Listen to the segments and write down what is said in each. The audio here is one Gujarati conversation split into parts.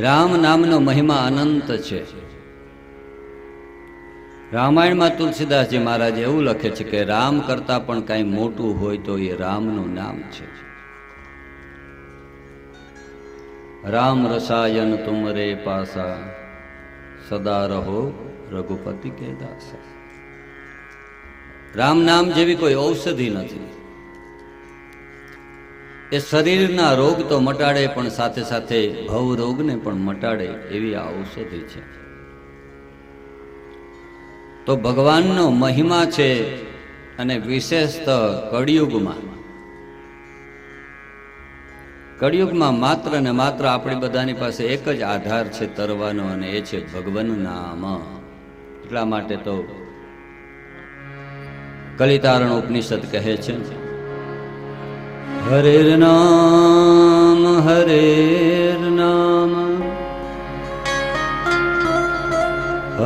રામ નામનો મહિમા અનંત છે. રામાયણમાં તુલસીદાસજી મહારાજ એવું લખે છે કે રામ કરતા પણ કાંઈ મોટું હોય તો એ રામનું નામ છે. રામ રસાયન તુમરે પાસા, સદા રહો રઘુપતિ કે દાસા. રામ નામ જેવી કોઈ ઔષધિ નથી. એ શરીરના રોગ તો મટાડે, પણ સાથે સાથે ભવ રોગને પણ મટાડે એવી આ ઔષધિ છે. તો ભગવાનનો મહિમા છે અને વિશેષત કળિયુગમાં. કળિયુગમાં માત્ર ને માત્ર આપણી બધાની પાસે એક જ આધાર છે તરવાનો, અને એ છે ભગવાન નામ. એટલા માટે તો કલિતારણ ઉપનિષદ કહે છે हरेर्नाम हरेर्नाम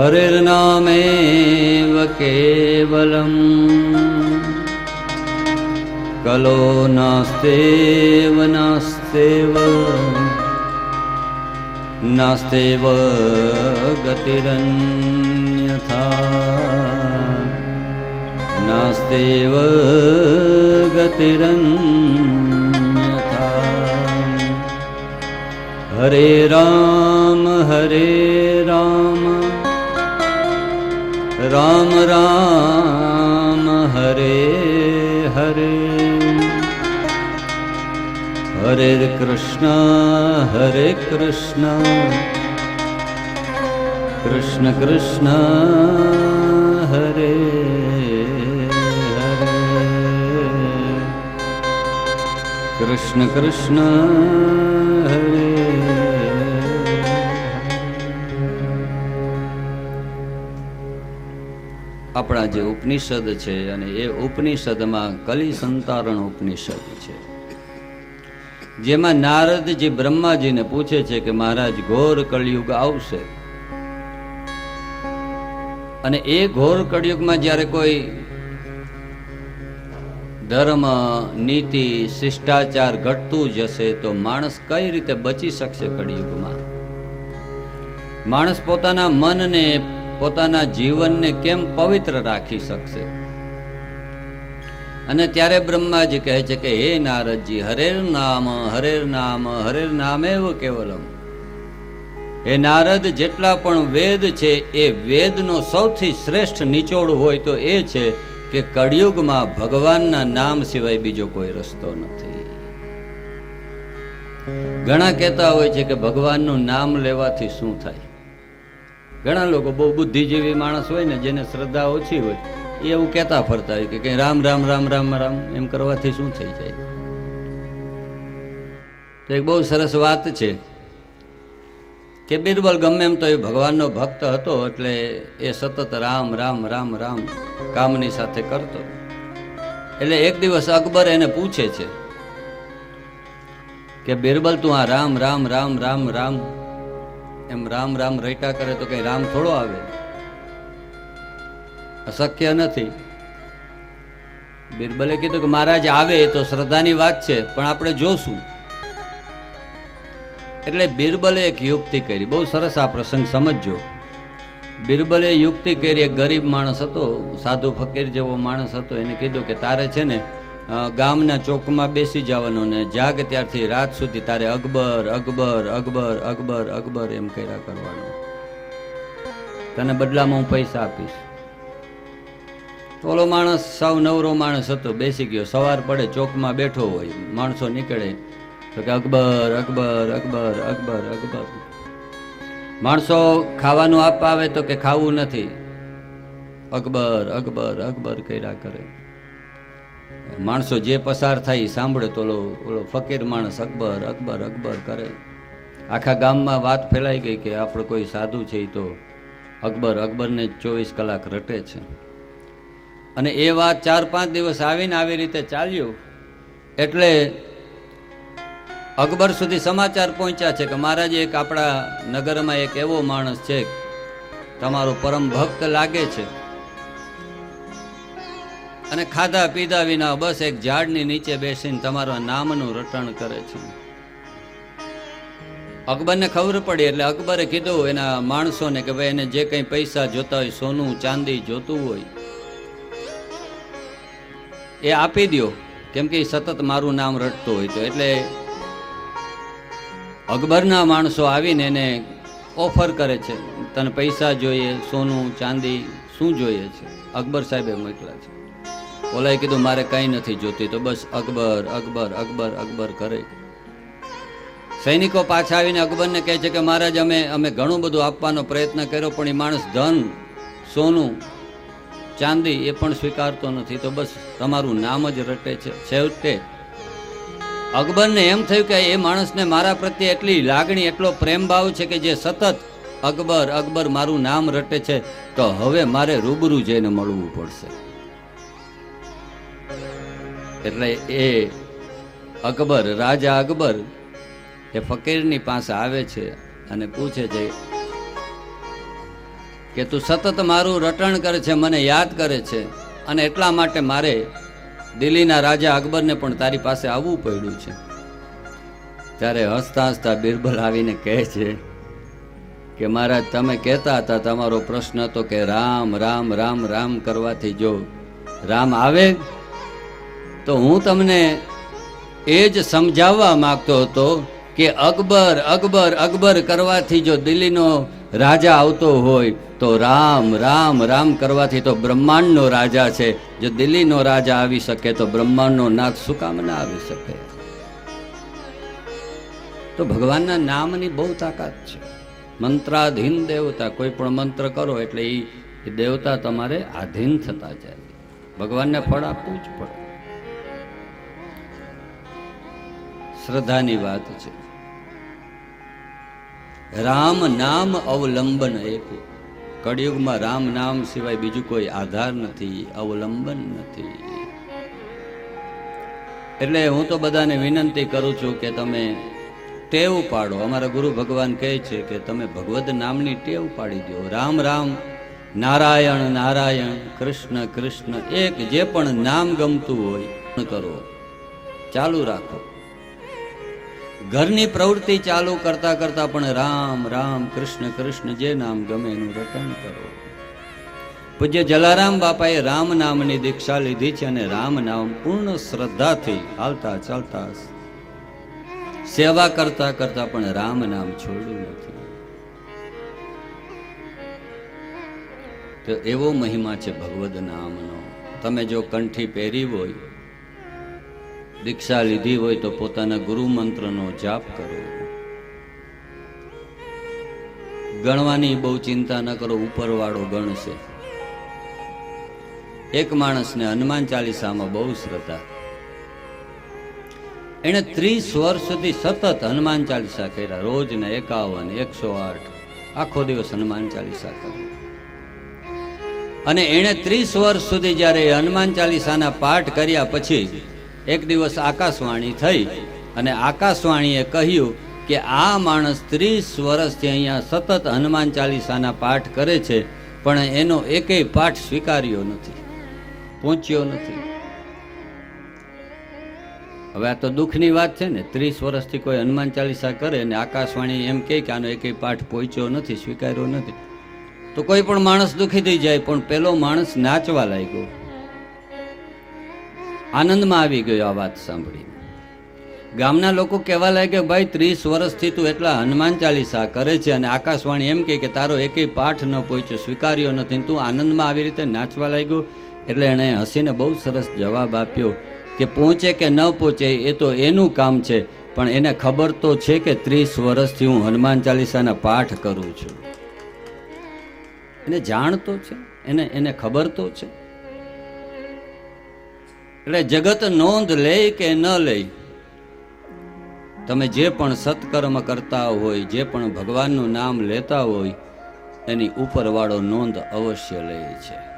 हरेर्नामेव केवलम्। कलो नास्तेव नास्तेव। नास्तेव गतिरन्यथा। नास्त्येव गतिरन्यथा। हरे राम हरे राम। राम राम हरे हरे। हरे कृष्ण हरे कृष्ण। कृष्ण कृष्ण हरे। કૃષ્ણ કૃષ્ણ હરે આપણા જે ઉપનિષદ છે અને એ ઉપનિષદમાં કલી સંતારણ ઉપનિષદ છે. જેમાં નારદજી બ્રહ્માજીને પૂછે છે કે મહારાજ, ઘોર કળિયુગ આવશે? અને એ ઘોર કળિયુગમાં જ્યારે કોઈ ધર્મ, નીતિ, શિષ્ટાચાર ઘટતું જશે તો માણસ કઈ રીતે બચી શકશે કળિયુગમાં? માણસ પોતાના મનને, પોતાના જીવનને કેમ પવિત્ર રાખી શકશે? અને ત્યારે બ્રહ્માજી કહે છે કે, હે નારદજી, હરેર નામ હરેર નામ હરેર નામ એવ કેવલમ. હે નારદ જેટલા પણ વેદ છે, એ વેદનો સૌથી શ્રેષ્ઠ નિચોડ હોય તો એ છે કે કળિયુગમાં ભગવાનના નામ સિવાય બીજો કોઈ રસ્તો નથી. ઘણા કહેતા હોય છે કે ભગવાનનું નામ લેવાથી શું થાય? ઘણા લોકો બહુ બુદ્ધિજીવી માણસ હોય ને જેને શ્રદ્ધા ઓછી હોય, એ એવું કહેતા ફરતા હોય કે રામ રામ રામ રામ રામ, એમ કરવાથી શું થઈ જાય? તો એક બહુ સરસ વાત છે કે બિરબલ ગમે એમ તો એ ભગવાનનો ભક્ત હતો એટલે એ સતત રામ રામ રામ રામ કામની સાથે કરતો. એટલે એક દિવસ અકબર એને પૂછે છે કે બિરબલ તું આ રામ રામ રામ રામ રામ એમ રામ રામ રૈટા કરે તો કઈ રામ થોડો આવે? અશક્ય નથી. બિરબલે કીધું કે મહારાજ, આવે તો શ્રદ્ધાની વાત છે, પણ આપણે જોશું. એટલે બિરબલે એક યુક્તિ કરી. બહુ સરસ આ પ્રસંગ, સમજજો. બિરબલે યુક્તિ કરી, એક ગરીબ માણસ હતો, સાધુ ફકીર જેવો માણસ હતો, એને કીધું કે તારે છે ને ગામના ચોકમાં બેસી જવાનું ને જાગ ત્યારથી રાત સુધી તારે અકબર અકબર અકબર અકબર અકબર એમ કર્યા કરવાનું. તને બદલામાં હું પૈસા આપીશ. ઓલો માણસ સાવ નવરો માણસ હતો, બેસી ગયો. સવાર પડે ચોકમાં બેઠો હોય, માણસો નીકળે અકબર અકબર અકબર અકબર અકબર. માણસો ખાવાનું આપવા આવે તો કે ખાવું નથી. અકબર અકબર અકબર કર્યા કરે. માણસો જે પસાર થાય સાંભળે તો ઓલો ઓલો ફકીર માણસ અકબર અકબર અકબર કરે. આખા ગામમાં વાત ફેલાઈ ગઈ કે આપણે કોઈ સાધુ છે એ તો અકબર, અકબરને ચોવીસ કલાક રટે છે. અને એ વાત ચાર પાંચ દિવસ આવીને આવી રીતે ચાલ્યું. એટલે અકબર સુધી સમાચાર પહોંચ્યા છે કે મહારાજ એક આપણા નગરમાં એક એવો માણસ છે, તમારો પરમ ભક્ત લાગે છે. અને ખાધા પીધા વિના બસ એક ઝાડની નીચે બેસીને તમારા નામનું રટણ કરે છે. અકબરને ખબર પડી એટલે અકબરે કીધું, એના માણસોને કે ભાઈ એને જે કંઈ પૈસા જોતા હોય, સોનું, ચાંદી જોતું હોય, એ આપી દો કેમ કે સતત મારું નામ રટતું હોય તો. એટલે અકબરના માણસો આવીને એને ઓફર કરે છે, તને પૈસા જોઈએ, સોનું, ચાંદી શું જોઈએ છે? અકબર સાહેબે મોકલ્યા છે. ઓલાએ કીધું, મારે કંઈ નથી જોતી. તો બસ અકબર અકબર અકબર અકબર કરે. સૈનિકો પાછા આવીને અકબરને કહે છે કે, મહારાજ, અમે અમે ઘણું બધું આપવાનો પ્રયત્ન કર્યો, પણ એ માણસ ધન, સોનું, ચાંદી એ પણ સ્વીકારતો નથી. તો બસ, તમારું નામ જ રટે છે. છેવટે અકબરને એમ થયું કે એ માણસને મારા પ્રત્યે એટલી લાગણી, એટલો પ્રેમ ભાવ છે કે જે સતત અકબર અકબર મારું નામ રટે છે, તો હવે મારે રૂબરૂ જઈને મળવું પડશે. એટલે એ અકબર, રાજા અકબર, એ ફકીરની પાસે આવે છે અને પૂછે છે કે તું સતત મારું રટણ કરે છે, મને યાદ કરે છે અને એટલા માટે મારે દિલ્હીના રાજા અકબરને પણ તારી પાસે આવવું પડ્યું છે. ત્યારે હસતા હસતા બિરબલ આવીને કહે છે કે મહારાજ, તમે કહેતા હતા, તમારો પ્રશ્ન હતો કે રામ રામ રામ રામ કરવાથી જો રામ આવે, તો હું તમને એ જ સમજાવવા માગતો હતો કે અકબર અકબર અકબર કરવાથી જો દિલ્હીનો રાજા આવતો હોય તો રામ રામ રામ કરવાથી તો બ્રહ્માંડનો રાજા છે. જો દિલ્હીનો રાજા આવી શકે તો બ્રહ્માંડનો નાથ શું કામ ના આવી શકે? તો ભગવાનના નામની બહુ તાકાત છે. મંત્રાધીન દેવતા, કોઈ પણ મંત્ર કરો એટલે એ દેવતા તમારે આધીન થતા જાય. ભગવાનને ફળ આપવું જ પડે. શ્રદ્ધાની વાત છે. રામ નામ અવલંબન એક કળિયુગમાં રામ નામ સિવાય બીજું કોઈ આધાર નથી, અવલંબન નથી. એટલે હું તો બધાને વિનંતી કરું છું કે તમે ટેવ પાડો. અમારા ગુરુ ભગવાન કહે છે કે તમે ભગવદ નામની ટેવ પાડી દો. રામ રામ, નારાયણ નારાયણ, કૃષ્ણ કૃષ્ણ, એક જે પણ નામ ગમતું હોય, કરો. ચાલુ રાખો. ઘરની પ્રવૃત્તિ ચાલુ કરતા કરતા પણ રામ રામ, કૃષ્ણ કૃષ્ણ જે નામ ગમે એનું રટણ કરો. પૂજ્ય જલારામ બાપાએ રામ નામની દીક્ષા લીધી છે અને રામ નામ પૂર્ણ શ્રદ્ધાથી હાલતા ચાલતા સેવા કરતા કરતા પણ રામ નામ છોડ્યું નથી. તો એવો મહિમા છે ભગવદ નામનો. તમે જો કંઠી પહેરી હોય દીક્ષા લીધી હોય તો પોતાના ગુરુ મંત્રનો જાપ કરો. ગણવાની બહુ ચિંતા ન કરો, ઉપરવાળો ગણશે. એક માણસને હનુમાન ચાલીસામાં બહુ શ્રદ્ધા. એણે ત્રીસ વર્ષ સુધી સતત હનુમાન ચાલીસા કર્યા, રોજને એકાવન, એકસો આઠ, આખો દિવસ હનુમાન ચાલીસા કર્યા અને એણે ત્રીસ વર્ષ સુધી જ્યારે હનુમાન ચાલીસાના પાઠ કર્યા પછી એક દિવસ આકાશવાણી થઈ અને આકાશવાણીએ કહ્યું કે આ માણસ ત્રીસ વર્ષથી અહીંયા સતત હનુમાન ચાલીસાના પાઠ કરે છે, પણ એનો એકેય પાઠ સ્વીકાર્યો નથી, પહોંચ્યો નથી. હવે આ તો દુઃખની વાત છે ને, ત્રીસ વર્ષથી કોઈ હનુમાન ચાલીસા કરે અને આકાશવાણી એમ કહે કે આનો એકેય પાઠ પહોંચ્યો નથી, સ્વીકાર્યો નથી. તો કોઈ પણ માણસ દુઃખી થઈ જાય, પણ પેલો માણસ નાચવા લાગ્યો. આનંદમાં આવી ગયો આ વાત સાંભળીને. ગામના લોકો કહેવા લાગ્યા ભાઈ, ત્રીસ વર્ષથી તું એટલા હનુમાન ચાલીસા કરે છે અને આકાશવાણી એમ કહે કે તારો એકેય પાઠ ન પહોંચ્યો, સ્વીકાર્યો નથી. તું આનંદમાં આવી રીતે નાચવા લાગ્યો એટલે એણે હસીને બહુ સરસ જવાબ આપ્યો કે પહોંચે કે ન પહોંચે એ તો એનું કામ છે, પણ એને ખબર તો છે કે ત્રીસ વર્ષથી હું હનુમાન ચાલીસાના પાઠ કરું છું. એને જાણતો છે, એને એને ખબર તો છે. એટલે જગત નોંધ લે કે ન લે? તમે જે પણ સત્કર્મ કરતા હોય, જે પણ ભગવાનનું નામ લેતા હોય, એની ઉપરવાળો નોંધ અવશ્ય લે છે.